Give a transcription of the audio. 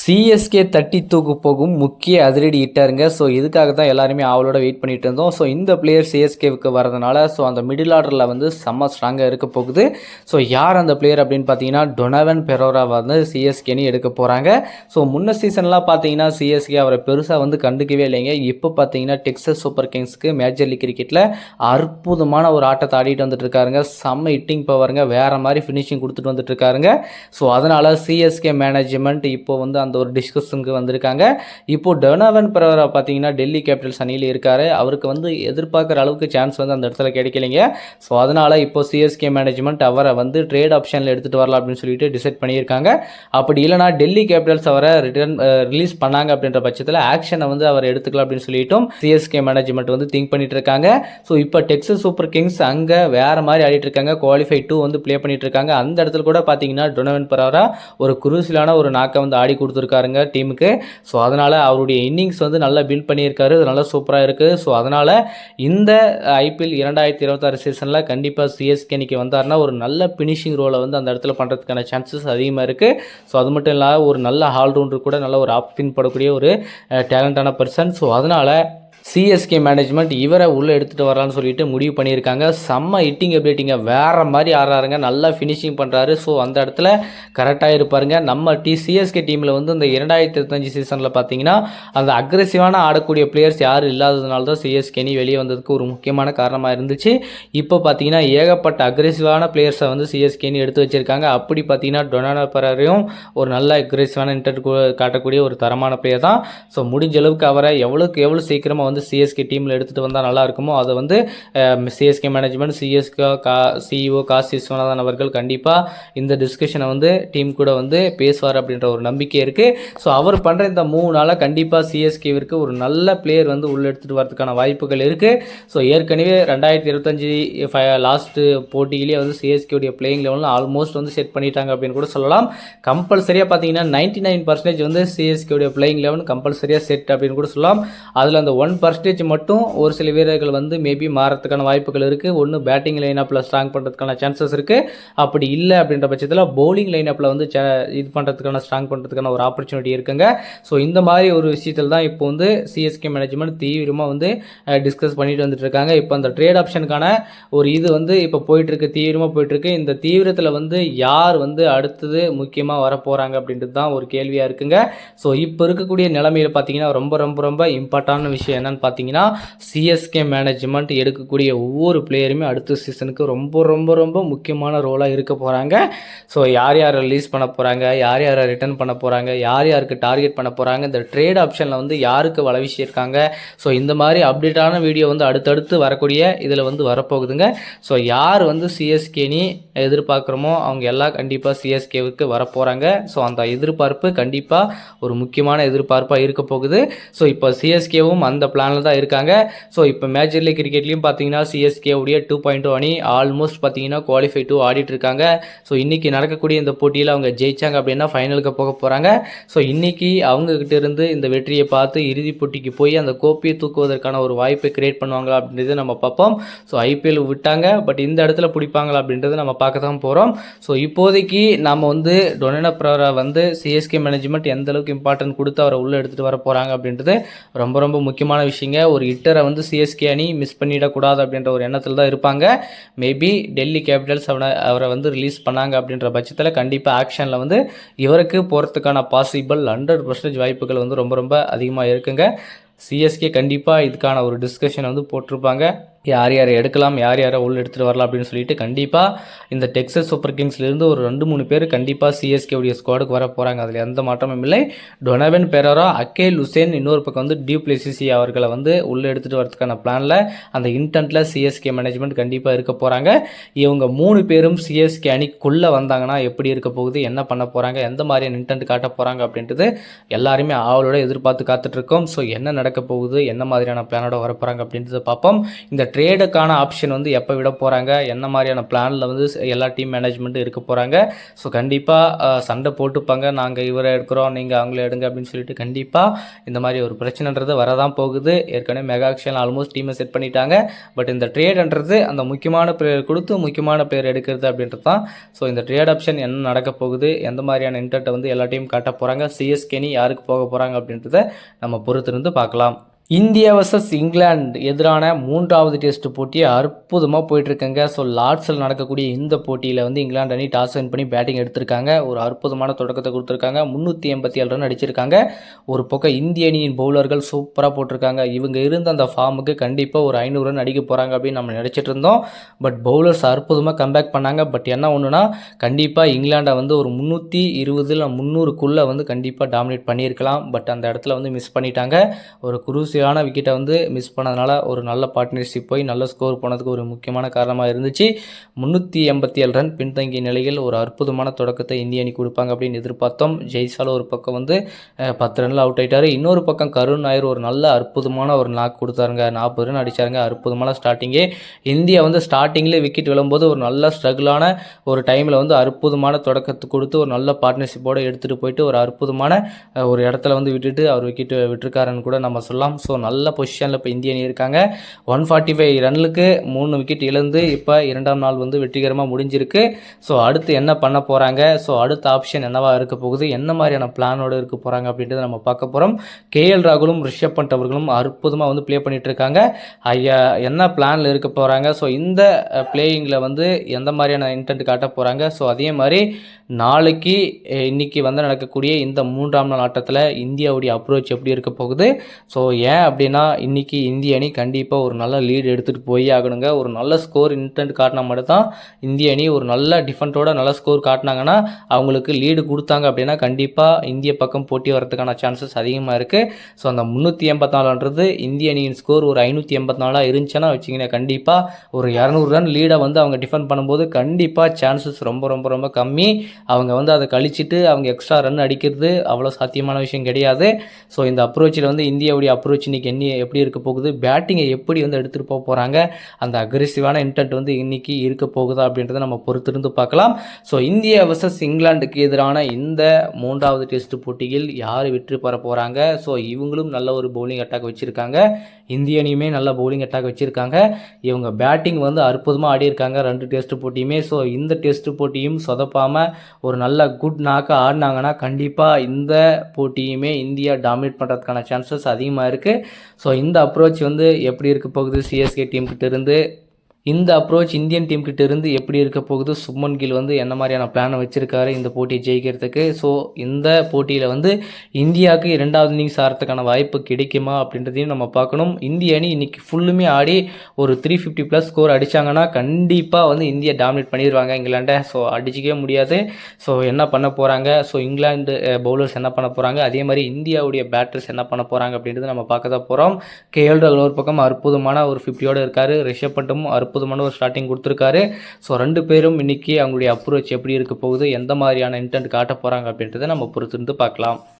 CSK தட்டி தூக்கு போகும் முக்கிய அதிரடி இட்டாருங்க ஸோ இதுக்காக தான் எல்லாருமே அவளோட வெயிட் பண்ணிட்டு இருந்தோம். ஸோ இந்த பிளேயர் சிஎஸ்கேவுக்கு வரதுனால ஸோ அந்த மிடில் ஆர்டரில் வந்து செம்ம ஸ்ட்ராங்காக இருக்க போகுது. ஸோ யார் அந்த பிளேயர் அப்படின்னு பார்த்தீங்கன்னா டொனவன் பெரோரா வந்து சிஎஸ்கேன்னு எடுக்க போகிறாங்க ஸோ முன்ன சீசன்லாம் பார்த்தீங்கன்னா சிஎஸ்கே அவரை பெருசாக வந்து கண்டுக்கவே இல்லைங்க. இப்போ பார்த்தீங்கன்னா டெக்ஸஸ் சூப்பர் கிங்ஸ்க்கு மேஜர் லீக் கிரிக்கெட்டில் அற்புதமான ஒரு ஆட்டத்தை ஆடிட்டு வந்துட்டு இருக்காருங்க. செம்ம ஹிட்டிங் பவருங்க வேறு மாதிரி ஃபினிஷிங் கொடுத்துட்டு வந்துட்டு இருக்காருங்க. ஸோ அதனால் சிஎஸ்கே மேனேஜ்மெண்ட் இப்போ வந்து அந்த அந்த ஒரு டிஸ்கஷனுக்கு வந்திருக்காங்க. இப்போ டொனாவன் பிரவரா பார்த்தீங்கன்னா டெல்லி கேபிட்டல்ஸ் அணியில் இருக்கார். அவருக்கு வந்து எதிர்பார்க்குற அளவுக்கு சான்ஸ் வந்து அந்த இடத்துல கிடைக்கலைங்க. ஸோ அதனால் இப்போ சிஎஸ்கே மேனேஜ்மெண்ட் அவரை வந்து ட்ரேட் ஆப்ஷனில் எடுத்துகிட்டு வரலாம் அப்படின்னு சொல்லிட்டு டிசைட் பண்ணியிருக்காங்க. அப்படி இல்லைனா டெல்லி கேபிட்டல்ஸ் அவரை ரிட்டர்ன் ரிலீஸ் பண்ணாங்க அப்படின்ற பட்சத்தில் ஆக்ஷனை வந்து அவர் எடுத்துக்கலாம் அப்படின்னு சொல்லிட்டும் சிஎஸ்கே மேனேஜ்மெண்ட் வந்து திங்க் பண்ணிட்டு இருக்காங்க. ஸோ இப்போ டெக்ஸஸ் சூப்பர் கிங்ஸ் அங்கே வேற மாதிரி ஆடிட்டு இருக்காங்க. குவாலிஃபை டூ வந்து ப்ளே பண்ணிட்டு இருக்காங்க. அந்த இடத்துல கூட பார்த்தீங்கன்னா டொனவன் பரவரா ஒரு குரூசிலான ஒரு நாக்கை வந்து ஆடி கொடுத்துருக்காருங்க டீமுக்கு. ஸோ அதனால் அவருடைய இன்னிங்ஸ் வந்து நல்லா பில்ட் பண்ணியிருக்காரு. அது நல்லா சூப்பராக இருக்குது ஸோ அதனால் இந்த ஐபிஎல் இரண்டாயிரத்தி இருபத்தாறு சீசனில் கண்டிப்பாக சிஎஸ்கே இன்னைக்கு வந்தாருன்னா ஒரு நல்ல ஃபினிஷிங் ரோலை வந்து அந்த இடத்துல பண்ணுறதுக்கான சான்சஸ் அதிகமாக இருக்குது ஸோ அது மட்டும் இல்லாமல் ஒரு நல்ல ஆல்ரவுண்டர் கூட நல்ல ஒரு ஆப்ஷன் படக்கூடிய ஒரு டேலண்டான பர்சன் ஸோ அதனால் சிஎஸ்கே மேனேஜ்மெண்ட் இவரை உள்ளே எடுத்துகிட்டு வரலான்னு சொல்லிட்டு முடிவு பண்ணியிருக்காங்க. செம்ம ஹிட்டிங் எபிலிட்டிங்க வேறு மாதிரி ஆடுறாருங்க. நல்லா ஃபினிஷிங் பண்ணுறாரு ஸோ அந்த இடத்துல கரெக்டாக இருப்பாருங்க. நம்ம டி சிஎஸ்கே டீமில் வந்து இந்த இரண்டாயிரத்தி இருபத்தஞ்சி சீசனில் பார்த்தீங்கன்னா அந்த அக்ரெசிவான ஆடக்கூடிய பிளேயர்ஸ் யாரும் இல்லாததுனால தான் சிஎஸ்கே அணி வெளியே வந்ததுக்கு ஒரு முக்கியமான காரணமாக இருந்துச்சு. இப்போ பார்த்தீங்கன்னா ஏகப்பட்ட அக்ரெசிவான பிளேயர்ஸை வந்து சிஎஸ்கேனி எடுத்து வச்சிருக்காங்க. அப்படி பார்த்தீங்கன்னா டொனானா பரரையும் ஒரு நல்ல அக்ரெசிவான இன்டர் காட்டக்கூடிய ஒரு தரமான பிளேயர் தான். ஸோ முடிஞ்ச அளவுக்கு அவரை எவ்வளோக்கு எவ்வளோ சீக்கிரமாக வந்து சிஎஸ்கே டீமில் எடுத்துகிட்டு வந்தால் நல்லா இருக்குமோ? அதை வந்து சிஎஸ்கே மேனேஜ்மெண்ட் சிஎஸ்கே கா சிஇஓ காசி விஸ்வநாதன் அவர்கள் கண்டிப்பாக இந்த டிஸ்கஷனை வந்து டீம் கூட வந்து பேசுவார் அப்படின்ற ஒரு நம்பிக்கை இருக்குது ஸோ அவர் பண்ணுற இந்த மூணு கண்டிப்பாக சிஎஸ்கேவிற்கு ஒரு நல்ல பிளேயர் வந்து உள்ளே எடுத்துகிட்டு வரதுக்கான வாய்ப்புகள் இருக்குது ஸோ ஏற்கனவே ரெண்டாயிரத்தி இருபத்தஞ்சி லாஸ்ட்டு போட்டியிலேயே வந்து சிஎஸ்கேவுடைய பிளேயிங் லெவலில் ஆல்மோஸ்ட் வந்து செட் பண்ணிட்டாங்க அப்படின்னு கூட சொல்லலாம். கம்பல்சரியாக பார்த்தீங்கன்னா நைன்டி நைன் பர்சன்டேஜ் வந்து சிஎஸ்கேவுடைய பிளேயிங் லெவன் கம்பல்சரியாக செட் அப்படின்னு கூட சொல்லலாம். அதில் அந்த ஒன் பர்சன்டேஜ் மட்டும் ஒரு சில வீரர்கள் வந்து மேபி மாறத்துக்கான வாய்ப்புகள் இருக்குது ஒன்று பேட்டிங் லைனப்பில் ஸ்ட்ராங் பண்ணுறதுக்கான சான்சஸ் இருக்குது அப்படி இல்லை அப்படின்ற பட்சத்தில் பவுலிங் லைனப்பில் வந்து ச- இது பண்ணுறதுக்கான ஸ்ட்ராங் பண்ணுறதுக்கான ஒரு ஆப்பர்ச்சுனிட்டி இருக்குங்க. ஸோ இந்த மாதிரி ஒரு விஷயத்தில் தான் இப்போ வந்து சிஎஸ்கே மேனேஜ்மெண்ட் தீவிரமாக வந்து டிஸ்கஸ் பண்ணிட்டு வந்துட்டு இருக்காங்க. இப்போ அந்த ட்ரேட் ஆப்ஷனுக்கான ஒரு இது வந்து இப்போ போயிட்டுருக்கு தீவிரமாக போயிட்டுருக்கு. இந்த தீவிரத்தில் வந்து யார் வந்து அடுத்தது முக்கியமாக வர போகிறாங்க அப்படின்றது தான் ஒரு கேள்வியாக இருக்குங்க. ஸோ இப்போ இருக்கக்கூடிய நிலைமையில் பார்த்தீங்கன்னா ரொம்ப ரொம்ப ரொம்ப இம்பார்ட்டான விஷயம் என்னன்னு பார்த்தீங்கன்னா சிஎஸ்கே மேனேஜ்மெண்ட் எடுக்கக்கூடிய ஒவ்வொரு பிளேயருமே அடுத்த சீசனுக்கு ரொம்ப ரொம்ப ரொம்ப முக்கியமான ரோலாக இருக்க போகிறாங்க ஸோ யார் யார் ரிலீஸ் பண்ண போகிறாங்க யார் யாரை ரிட்டர்ன் பண்ண போகிறாங்க யார் யாருக்கு டார்கெட் பண்ண போகிறாங்க இந்த ட்ரேட் ஆப்ஷனில் வந்து யாருக்கு வலை வீசியிருக்காங்க. ஸோ இந்த மாதிரி அப்டேட்டான வீடியோ வந்து அடுத்தடுத்து வரக்கூடிய இதில் வந்து வரப்போகுதுங்க. ஸோ யார் வந்து சிஎஸ்கேனி எதிர்பார்க்குறோமோ அவங்க எல்லாம் கண்டிப்பாக சிஎஸ்கேவுக்கு வரப்போகிறாங்க ஸோ அந்த எதிர்பார்ப்பு கண்டிப்பாக ஒரு முக்கியமான எதிர்பார்ப்பாக இருக்க போகுது. ஸோ இப்போ சிஎஸ்கேவும் அந்த பிளானில் தான் இருக்காங்க. ஸோ இப்போ மேஜர் லீக் கிரிக்கெட்லையும் பார்த்தீங்கன்னா சிஎஸ்கே உடைய டூ பாயிண்ட் டூ அணி ஆல்மோஸ்ட் பார்த்தீங்கன்னா குவாலிஃபை டூ ஆடிட்டு இருக்காங்க. ஸோ இன்றைக்கி நடக்கக்கூடிய இந்த போட்டியில் அவங்க ஜெயிச்சாங்க அப்படின்னா ஃபைனலுக்கு போக போகிறாங்க ஸோ இன்றைக்கி அவங்கக்கிட்ட இருந்து இந்த வெற்றியை பார்த்து இறுதிப் போட்டிக்கு போய் அந்த கோப்பையை தூக்குவதற்கான ஒரு வாய்ப்பை கிரியேட் பண்ணுவாங்களா அப்படின்றத நம்ம பார்ப்போம். ஸோ ஐபிஎல் விட்டாங்க. பட் இந்த இடத்துல பிடிப்பாங்களா அப்படின்றத நம்ம பார்க்க தான் போகிறோம் ஸோ இப்போதைக்கு நம்ம வந்து டொனனா பிரவரை வந்து சிஎஸ்கே மேனேஜ்மெண்ட் எந்த அளவுக்கு இம்பார்ட்டன்ட் கொடுத்து அவரை உள்ளே எடுத்துகிட்டு வர போகிறாங்க அப்படின்றது ரொம்ப ரொம்ப முக்கியமான விஷயங்க. ஒரு ஹிட்டரை வந்து சிஎஸ்கே அணி மிஸ் பண்ணிடக்கூடாது அப்படின்ற ஒரு எண்ணத்தில் தான் இருப்பாங்க. மேபி டெல்லி கேபிட்டல்ஸ் அவனை அவரை வந்து ரிலீஸ் பண்ணாங்க அப்படின்ற பட்சத்தில் கண்டிப்பாக ஆக்ஷனில் வந்து இவருக்கு போகிறதுக்கான பாசிபிள் ஹண்ட்ரட் பர்சன்டேஜ் வாய்ப்புகள் வந்து ரொம்ப ரொம்ப அதிகமாக இருக்குங்க. சிஎஸ்கே கண்டிப்பாக இதுக்கான ஒரு டிஸ்கஷன் வந்து போட்டிருப்பாங்க. யார் யாரை எடுக்கலாம் யார் யாரை உள்ள எடுத்துகிட்டு வரலாம் அப்படின்னு சொல்லிட்டு கண்டிப்பாக இந்த டெக்ஸஸ் சூப்பர் கிங்ஸ்லேருந்து ஒரு ரெண்டு மூணு பேர் கண்டிப்பாக சிஎஸ்கே உடைய ஸ்குவாடுக்கு வர போகிறாங்க அதில் எந்த மாற்றமும் இல்லை. டொனவன் பெரரா அக்கேல் ஹுசேன் இன்னொரு பக்கம் வந்து டியூ பிளேசிசி அவர்களை வந்து உள்ளே எடுத்துகிட்டு வரதுக்கான பிளானில் அந்த இன்டென்ட்டில் சிஎஸ்கே மேனேஜ்மெண்ட் கண்டிப்பாக இருக்க போகிறாங்க இவங்க மூணு பேரும் சிஎஸ்கே அணிக்குள்ளே வந்தாங்கன்னா எப்படி இருக்க போகுது என்ன பண்ண போகிறாங்க எந்த மாதிரியான இன்டென்ட் காட்ட போகிறாங்க அப்படின்றது எல்லாருமே ஆவலோட எதிர்பார்த்து காத்துட்ருக்கோம் ஸோ என்ன நடக்க போகுது என்ன மாதிரியான பிளானோட வர போகிறாங்க அப்படின்றத பார்ப்போம். இந்த ட்ரேடுக்கான ஆப்ஷன் வந்து எப்போ விட போகிறாங்க என்ன மாதிரியான பிளானில் வந்து எல்லா டீம் மேனேஜ்மெண்ட்டும் இருக்க போகிறாங்க ஸோ கண்டிப்பாக சண்டை போட்டுப்பாங்க. நாங்கள் இவரை எடுக்கிறோம் நீங்கள் அவங்கள எடுங்க அப்படின்னு சொல்லிட்டு கண்டிப்பாக இந்த மாதிரி ஒரு பிரச்சனைன்றது வரதான் போகுது. ஏற்கனவே மெகா ஆக்ஷன் ஆல்மோஸ்ட் டீமை செட் பண்ணிட்டாங்க. பட் இந்த ட்ரேடுன்றது அந்த முக்கியமான பிளேயர் கொடுத்து முக்கியமான பிளேயர் எடுக்கிறது அப்படின்றது தான். ஸோ இந்த ட்ரேட் ஆப்ஷன் என்ன நடக்க போகுது? எந்த மாதிரியான இன்டர்ட்டை வந்து எல்லா டீம் காட்ட போகிறாங்க சிஎஸ்கேனி யாருக்கு போக போகிறாங்க அப்படின்றத நம்ம பொறுத்திருந்து பார்க்கலாம். இந்தியா வர்சஸ் இங்கிலாந்து எதிரான மூன்றாவது டெஸ்ட் போட்டி அற்புதமாக போயிட்டுருக்கங்க. ஸோ லார்ட்ஸில் நடக்கக்கூடிய இந்த போட்டியில் வந்து இங்கிலாந்து அணி டாஸ் வின் பண்ணி பேட்டிங் எடுத்திருக்காங்க. ஒரு அற்புதமான தொடக்கத்தை கொடுத்துருக்காங்க. முந்நூற்றி எண்பத்தி ஏழு ரன் அடிச்சிருக்காங்க. ஒரு பக்கம் இந்திய அணியின் பவுலர்கள் சூப்பராக போட்டிருக்காங்க. இவங்க இருந்த அந்த ஃபார்முக்கு கண்டிப்பாக ஒரு ஐநூறு ரன் அடிக்க போகிறாங்க அப்படின்னு நம்ம நினச்சிட்டு இருந்தோம். பட் பவுலர்ஸ் அற்புதமாக கம்பேக் பண்ணாங்க. பட் என்ன ஒன்றுனா கண்டிப்பாக இங்கிலாண்டை வந்து ஒரு முந்நூற்றி இருபதில் முந்நூறுக்குள்ளே வந்து கண்டிப்பாக டாமினேட் பண்ணியிருக்கலாம். பட் அந்த இடத்துல வந்து மிஸ் பண்ணிட்டாங்க. ஒரு குரூசியலான விக்கெட்டை வந்து மிஸ் பண்ணதுனால ஒரு நல்ல பார்ட்னர்ஷிப் போய் நல்ல ஸ்கோர் போனதுக்கு ஒரு முக்கியமான காரணமாக இருந்துச்சு. முந்நூற்றி எண்பத்தி ஏழு ரன் பின்தங்கிய நிலையில் ஒரு அற்புதமான தொடக்கத்தை இந்திய அணி கொடுப்பாங்க அப்படின்னு எதிர்பார்த்தோம். ஜெய்சால் ஒரு பக்கம் வந்து பத்து ரனில் அவுட் ஆகிட்டார் இன்னொரு பக்கம் கருண் நாயர் ஒரு நல்ல அற்புதமான ஒரு நாக் கொடுத்தாருங்க. நாற்பது ரன் அடிச்சாருங்க. அற்புதமான ஸ்டார்டிங்கே இந்தியா வந்து ஸ்டார்டிங்லேயே விக்கெட் விழும்போது ஒரு நல்ல ஸ்ட்ரகிளான ஒரு டைமில் வந்து அற்புதமான தொடக்கத்தை கொடுத்து ஒரு நல்ல பார்ட்னர்ஷிப்போடு எடுத்துகிட்டு போயிட்டு ஒரு அற்புதமான ஒரு இடத்துல வந்து விட்டுட்டு அவர் விக்கெட் விட்டுருக்காருன்னு கூட நம்ம சொல்லலாம். ஸோ ஸோ நல்ல பொசிஷனில் இப்போ இந்திய அணி இருக்காங்க. ஒன் ஃபார்ட்டி ஃபைவ் ரன்னுக்கு மூணு விக்கெட் இழந்து இப்போ இரண்டாம் நாள் வந்து வெற்றிகரமாக முடிஞ்சிருக்கு. ஸோ அடுத்து என்ன பண்ண போகிறாங்க ஸோ அடுத்த ஆப்ஷன் என்னவாக இருக்க போகுது? என்ன மாதிரியான பிளானோடு இருக்க போகிறாங்க அப்படின்றத நம்ம பார்க்க போகிறோம் கேஎல் ராகுலும் ரிஷப் பண்ட் அவர்களும் அற்புதமாக வந்து ப்ளே பண்ணிகிட்டு இருக்காங்க. ஐயா என்ன பிளானில் இருக்க போகிறாங்க ஸோ இந்த பிளேயிங்கில் வந்து எந்த மாதிரியான இன்டென்ட் காட்ட போகிறாங்க ஸோ அதே மாதிரி நாளைக்கு இன்றைக்கி வந்து நடக்கக்கூடிய இந்த மூன்றாம் நாள் ஆட்டத்தில் இந்தியாவுடைய அப்ரோச் எப்படி இருக்க போகுது? ஸோ ஏன் அப்படின்னா இன்றைக்கி இந்திய அணி கண்டிப்பாக ஒரு நல்ல லீடு எடுத்துகிட்டு போய் ஆகணுங்க. ஒரு நல்ல ஸ்கோர் இன்டென்ட் காட்டினா மட்டும் தான் இந்திய அணி ஒரு நல்ல டிஃபண்ட்டோட நல்ல ஸ்கோர் காட்டினாங்கன்னா அவங்களுக்கு லீடு கொடுத்தாங்க அப்படின்னா கண்டிப்பாக இந்திய பக்கம் போட்டி வரதுக்கான சான்சஸ் அதிகமாக இருக்குது ஸோ அந்த முந்நூற்றி எண்பத்தி நாலுன்றது இந்திய அணியின் ஸ்கோர் ஒரு ஐநூற்றி எண்பத்தி நாலாக இருந்துச்சுன்னா வச்சிங்கன்னா கண்டிப்பாக ஒரு இரநூறு ரன் லீடை வந்து அவங்க டிஃபெண்ட் பண்ணும்போது கண்டிப்பாக சான்சஸ் ரொம்ப ரொம்ப ரொம்ப கம்மி. அவங்க வந்து அதை கழிச்சிட்டு அவங்க எக்ஸ்ட்ரா ரன் அடிக்கிறது அவ்வளோ சாத்தியமான விஷயம் கிடையாது. ஸோ இந்த அப்ரோச்சில் வந்து இந்தியாவுடைய அப்ரோச் இன்றைக்கி என்ன எப்படி இருக்க போகுது? பேட்டிங்கை எப்படி வந்து எடுத்துகிட்டு போக போகிறாங்க அந்த அக்ரெசிவான இன்டென்ட் வந்து இன்றைக்கி இருக்க போகுதா அப்படின்றத நம்ம பொறுத்திருந்து பார்க்கலாம். ஸோ இந்தியா வர்சஸ் இங்கிலாந்துக்கு எதிரான இந்த மூன்றாவது டெஸ்ட் போட்டியில் யார் வெற்றி பெற போகிறாங்க ஸோ இவங்களும் நல்ல ஒரு பவுலிங் அட்டாக் வச்சுருக்காங்க. இந்திய அணியுமே நல்ல பவுலிங் அட்டாக் வச்சுருக்காங்க. இவங்க பேட்டிங் வந்து அற்புதமாக ஆடியிருக்காங்க. ரெண்டு டெஸ்ட் போட்டியுமே. ஸோ இந்த டெஸ்ட் போட்டியும் சொதப்பாமல் ஒரு நல்ல குட் நாக்க ஆடினாங்கன்னா கண்டிப்பாக இந்த போட்டியுமே இந்தியா டாமினேட் பண்ணுறதுக்கான சான்சஸ் அதிகமாக இருக்குது ஸோ இந்த அப்ரோச் வந்து எப்படி இருக்க போகுது? சிஎஸ்கே டீம்கிட்ட இருந்து இந்த அப்ரோச் இந்தியன் டீம் கிட்ட இருந்து எப்படி இருக்க போகுது? சுப்மன் கில் வந்து என்ன மாதிரியான பிளானை வச்சிருக்காரு இந்த போட்டியை ஜெயிக்கிறதுக்கு? ஸோ இந்த போட்டியில் வந்து இந்தியாவுக்கு இரண்டாவது இன்னிங்ஸ் ஆடுறதுக்கான வாய்ப்பு கிடைக்குமா அப்படின்றதையும் நம்ம பார்க்கணும். இந்திய அணி இன்னைக்கு ஃபுல்லுமே ஆடி ஒரு த்ரீ ஃபிஃப்டி ப்ளஸ் ஸ்கோர் அடிச்சாங்கன்னா கண்டிப்பாக வந்து இந்தியா டாமினேட் பண்ணிடுவாங்க இங்கிலாண்டை ஸோ அடிச்சிக்கவே முடியாது. ஸோ என்ன பண்ண போகிறாங்க ஸோ இங்கிலாந்து பவுலர்ஸ் என்ன பண்ண போகிறாங்க அதே மாதிரி இந்தியாவுடைய பேட்டர்ஸ் என்ன பண்ண போகிறாங்க அப்படின்றது நம்ம பார்க்க தான் போகிறோம் கேஎல் ஒரு பக்கம் அற்புதமான ஒரு ஃபிஃப்டியோடு இருக்கார். ரிஷப் பண்ட்டும் அற்புதமான ஒரு ஸ்டார்டிங் கொடுத்துருக்காரு. ஸோ ரெண்டு பேரும் இன்னைக்கு அவங்களுடைய அப்ரோச் எப்படி இருக்க போகுது? எந்த மாதிரியான இன்டென்ட் காட்ட போகிறாங்க அப்படின்றத நம்ம பொறுத்திருந்து பார்க்கலாம்.